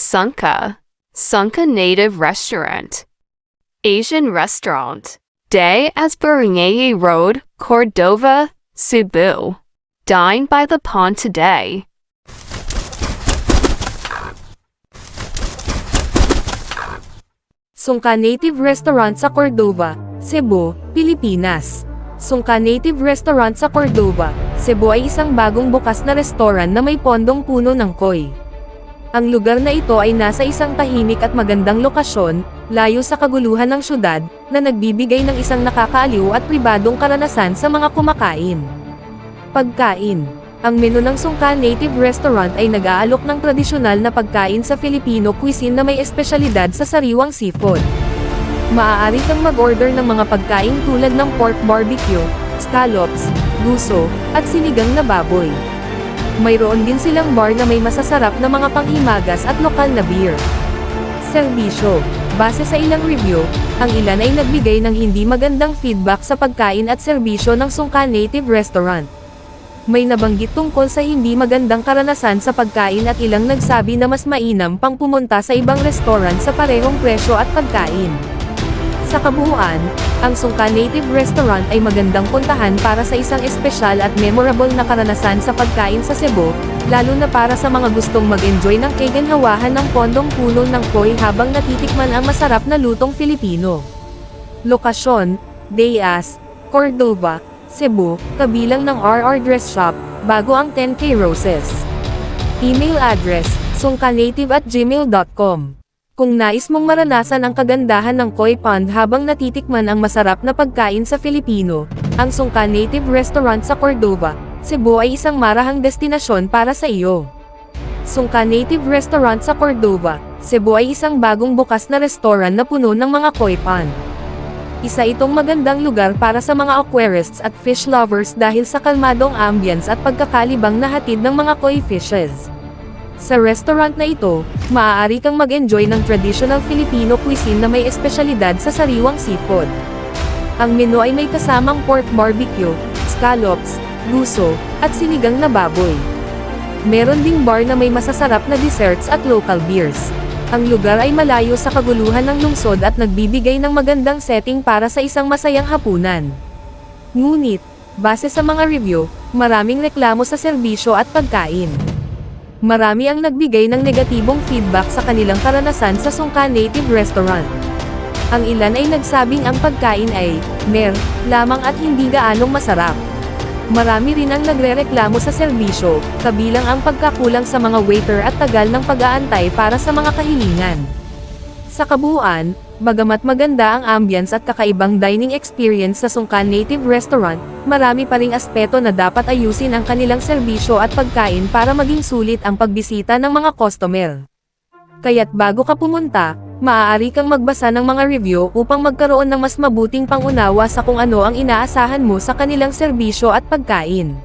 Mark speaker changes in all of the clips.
Speaker 1: Sunka. Sunka Native Restaurant. Asian Restaurant. Day Asburingaye Road, Cordova, Cebu. Dine by the pond today.
Speaker 2: Sungka Native Restaurant sa Cordova, Cebu, Pilipinas. Sungka Native Restaurant sa Cordova, Cebu ay isang bagong bukas na restoran na may pondong puno ng koi. Ang lugar na ito ay nasa isang tahimik at magandang lokasyon, layo sa kaguluhan ng syudad, na nagbibigay ng isang nakakaaliw at pribadong karanasan sa mga kumakain. Pagkain Ang menu ng Sungka Native Restaurant ay nag-aalok ng tradisyonal na pagkain sa Filipino cuisine na may espesyalidad sa sariwang seafood. Maaari kang mag-order ng mga pagkain tulad ng pork barbecue, scallops, guso, at sinigang na baboy. Mayroon din silang bar na may masasarap na mga panghimagas at lokal na beer. Serbisyo. Base sa ilang review, ang ilan ay nagbigay ng hindi magandang feedback sa pagkain at serbisyo ng Sungka Native Restaurant. May nabanggit tungkol sa hindi magandang karanasan sa pagkain at ilang nagsabi na mas mainam pang pumunta sa ibang restaurant sa parehong presyo at pagkain. Sa kabuuan, ang Sungka Native Restaurant ay magandang puntahan para sa isang espesyal at memorable na karanasan sa pagkain sa Cebu, lalo na para sa mga gustong mag-enjoy ng kaganhawahan ng pondong puno ng koi habang natitikman ang masarap na lutong Filipino. Lokasyon, Dayas, Cordova, Cebu, kabilang ng RR Dress Shop, bago ang 10K Roses. Email address, sungkanative at gmail.com. Kung nais mong maranasan ang kagandahan ng koi pond habang natitikman ang masarap na pagkain sa Filipino, ang Sungka Native Restaurant sa Cordova, Cebu ay isang marahang destinasyon para sa iyo. Sungka Native Restaurant sa Cordova, Cebu ay isang bagong bukas na restoran na puno ng mga koi pond. Isa itong magandang lugar para sa mga aquarists at fish lovers dahil sa kalmadong ambience at pagkakalibang na hatid ng mga koi fishes. Sa restaurant na ito, maaari kang mag-enjoy ng traditional Filipino cuisine na may espesyalidad sa sariwang seafood. Ang menu ay may kasamang pork barbecue, scallops, guso, at sinigang na baboy. Meron ding bar na may masasarap na desserts at local beers. Ang lugar ay malayo sa kaguluhan ng lungsod at nagbibigay ng magandang setting para sa isang masayang hapunan. Ngunit, base sa mga review, maraming reklamo sa serbisyo at pagkain. Marami ang nagbigay ng negatibong feedback sa kanilang karanasan sa Sungka Native Restaurant. Ang ilan ay nagsabing ang pagkain ay, mer, lamang at hindi gaanong masarap. Marami rin ang nagrereklamo sa serbisyo, kabilang ang pagkakulang sa mga waiter at tagal ng pag-aantay para sa mga kahilingan. Sa kabuuan, bagamat maganda ang ambience at kakaibang dining experience sa Sungkan Native Restaurant, marami pa ring aspeto na dapat ayusin ang kanilang serbisyo at pagkain para maging sulit ang pagbisita ng mga customer. Kaya't bago ka pumunta, maaari kang magbasa ng mga review upang magkaroon ng mas mabuting pangunawa sa kung ano ang inaasahan mo sa kanilang serbisyo at pagkain.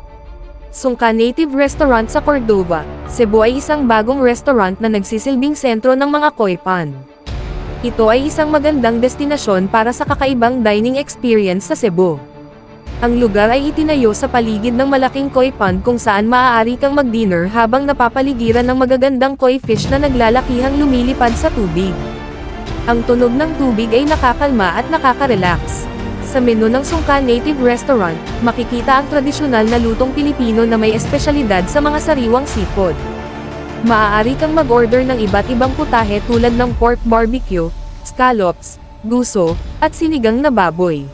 Speaker 2: Sungka Native Restaurant sa Cordova, Cebu ay isang bagong restaurant na nagsisilbing sentro ng mga koi pan. Ito ay isang magandang destinasyon para sa kakaibang dining experience sa Cebu. Ang lugar ay itinayo sa paligid ng malaking koi pond kung saan maaari kang mag-dinner habang napapaligiran ng magagandang koi fish na naglalakihang lumilipad sa tubig. Ang tunog ng tubig ay nakakalma at nakaka-relax. Sa menu ng Sungka Native Restaurant, makikita ang tradisyonal na lutong Pilipino na may espesyalidad sa mga sariwang seafood. Maaari kang mag-order ng iba't ibang putahe tulad ng pork barbecue, scallops, guso, at sinigang na baboy.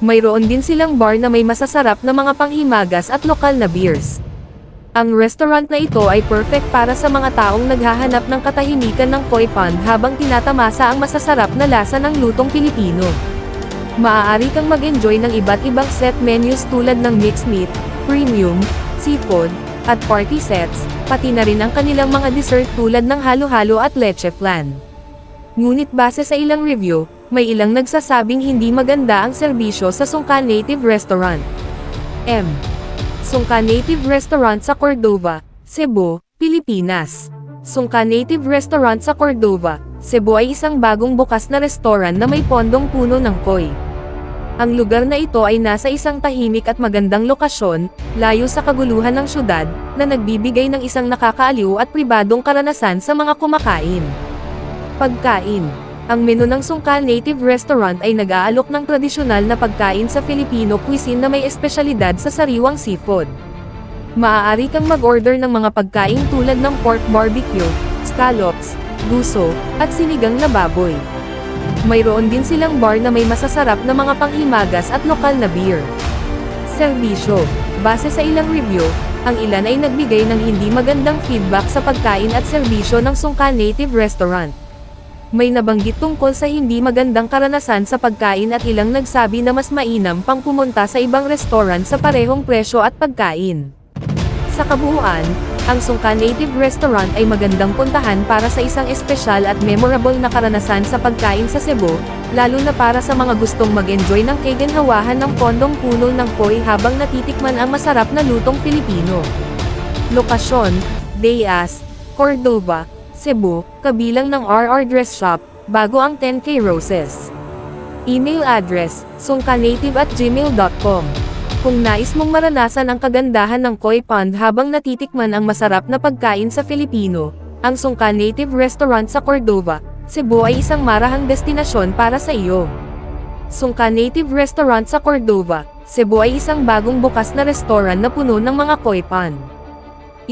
Speaker 2: Mayroon din silang bar na may masasarap na mga panghimagas at lokal na beers. Ang restaurant na ito ay perfect para sa mga taong naghahanap ng katahimikan ng koi pond habang tinatamasa ang masasarap na lasa ng lutong Pilipino. Maaari kang mag-enjoy ng iba't ibang set menus tulad ng mixed meat, premium, seafood, at party sets, pati na rin ang kanilang mga dessert tulad ng halo-halo at leche flan. Ngunit base sa ilang review, may ilang nagsasabing hindi maganda ang serbisyo sa Sungka Native Restaurant. M. Sungka Native Restaurant sa Cordova, Cebu, Pilipinas. Sungka Native Restaurant sa Cordova, Cebu ay isang bagong bukas na restoran na may pondong puno ng koi. Ang lugar na ito ay nasa isang tahimik at magandang lokasyon, layo sa kaguluhan ng syudad, na nagbibigay ng isang nakakaaliw at pribadong karanasan sa mga kumakain. Pagkain Ang menu ng Sungka Native Restaurant ay nag-aalok ng tradisyonal na pagkain sa Filipino cuisine na may espesyalidad sa sariwang seafood. Maaari kang mag-order ng mga pagkain tulad ng pork barbecue, scallops, guso, at sinigang na baboy. Mayroon din silang bar na may masasarap na mga panghimagas at lokal na beer. Serbisyo. Base sa ilang review, ang ilan ay nagbigay ng hindi magandang feedback sa pagkain at serbisyo ng Sungka Native Restaurant. May nabanggit tungkol sa hindi magandang karanasan sa pagkain at ilang nagsabi na mas mainam pang pumunta sa ibang restaurant sa parehong presyo at pagkain. Sa kabuuan, ang Sungka Native Restaurant ay magandang puntahan para sa isang espesyal at memorable na karanasan sa pagkain sa Cebu, lalo na para sa mga gustong mag-enjoy ng kaginhawahan ng pondong puno ng koi habang natitikman ang masarap na lutong Filipino. Lokasyon, Dayas, Cordova, Cebu, kabilang ng RR Dress Shop, bago ang 10K Roses. Email address, sungkanative at gmail.com. Kung nais mong maranasan ang kagandahan ng koi pond habang natitikman ang masarap na pagkain sa Filipino, ang Sungka Native Restaurant sa Cordova, Cebu ay isang marahang destinasyon para sa iyo. Sungka Native Restaurant sa Cordova, Cebu ay isang bagong bukas na restoran na puno ng mga koi pond.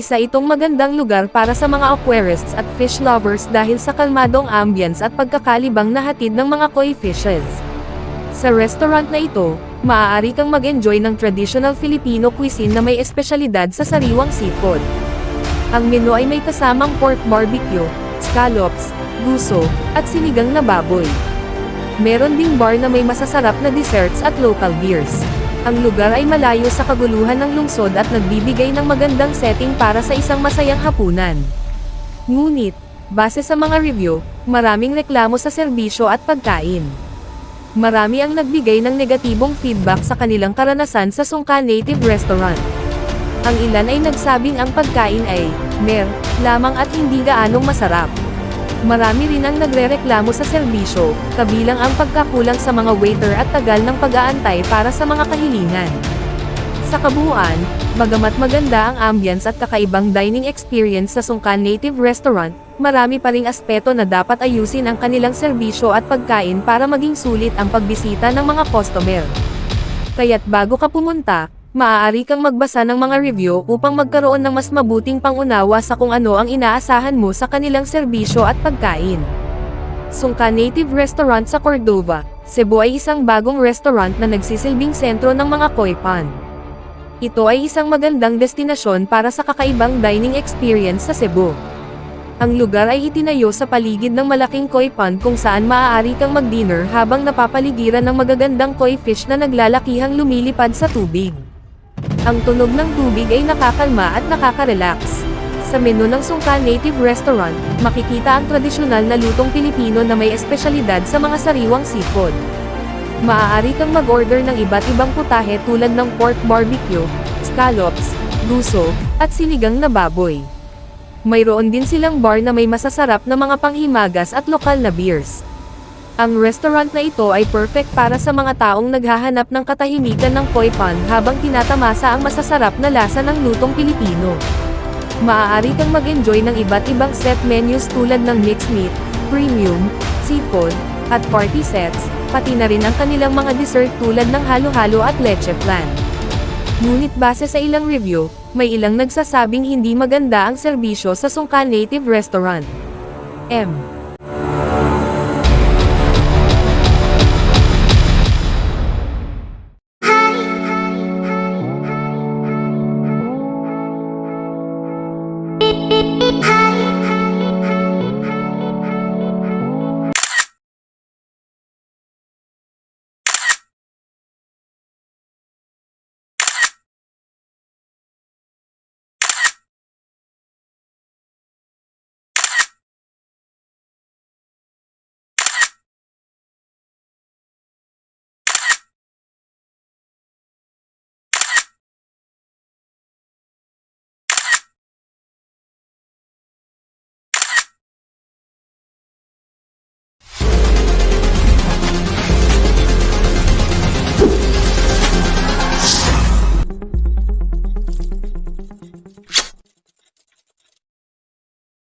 Speaker 2: Isa itong magandang lugar para sa mga aquarists at fish lovers dahil sa kalmadong ambience at pagkakalibang na hatid ng mga koi fishes. Sa restaurant na ito, maaari kang mag-enjoy ng traditional Filipino cuisine na may espesyalidad sa sariwang seafood. Ang menu ay may kasamang pork barbecue, scallops, guso, at sinigang na baboy. Meron ding bar na may masasarap na desserts at local beers. Ang lugar ay malayo sa kaguluhan ng lungsod at nagbibigay ng magandang setting para sa isang masayang hapunan. Ngunit, base sa mga review, maraming reklamo sa serbisyo at pagkain. Marami ang nagbigay ng negatibong feedback sa kanilang karanasan sa Sungka Native Restaurant. Ang ilan ay nagsabing ang pagkain ay, mer, lamang at hindi gaanong masarap. Marami rin ang nagrereklamo sa serbisyo, kabilang ang pagkakulang sa mga waiter at tagal ng pag-aantay para sa mga kahilingan. Sa kabuuan, bagamat maganda ang ambience at kakaibang dining experience sa Sungkan Native Restaurant, marami pa ring aspeto na dapat ayusin ang kanilang serbisyo at pagkain para maging sulit ang pagbisita ng mga customer. Kaya't bago ka pumunta, maaari kang magbasa ng mga review upang magkaroon ng mas mabuting pangunawa sa kung ano ang inaasahan mo sa kanilang serbisyo at pagkain. Sungka Native Restaurant sa Cordova, Cebu ay isang bagong restaurant na nagsisilbing sentro ng mga koi pan. Ito ay isang magandang destinasyon para sa kakaibang dining experience sa Cebu. Ang lugar ay itinayo sa paligid ng malaking koi pond kung saan maaari kang mag-dinner habang napapaligiran ng magagandang koi fish na naglalakihang lumilipad sa tubig. Ang tunog ng tubig ay nakakalma at nakaka-relax. Sa menu ng Sungka Native Restaurant, makikita ang tradisyonal na lutong Pilipino na may espesyalidad sa mga sariwang seafood. Maaari kang mag-order ng iba't ibang putahe tulad ng pork barbecue, scallops, guso, at sinigang na baboy. Mayroon din silang bar na may masasarap na mga panghimagas at lokal na beers. Ang restaurant na ito ay perfect para sa mga taong naghahanap ng katahimikan ng koi pan habang tinatamasa ang masasarap na lasa ng lutong Pilipino. Maaari kang mag-enjoy ng iba't ibang set menus tulad ng mixed meat, premium, seafood, at party sets, pati na rin ang kanilang mga dessert tulad ng halo-halo at leche flan. Ngunit base sa ilang review, may ilang nagsasabing hindi maganda ang serbisyo sa Sungka Native Restaurant. M.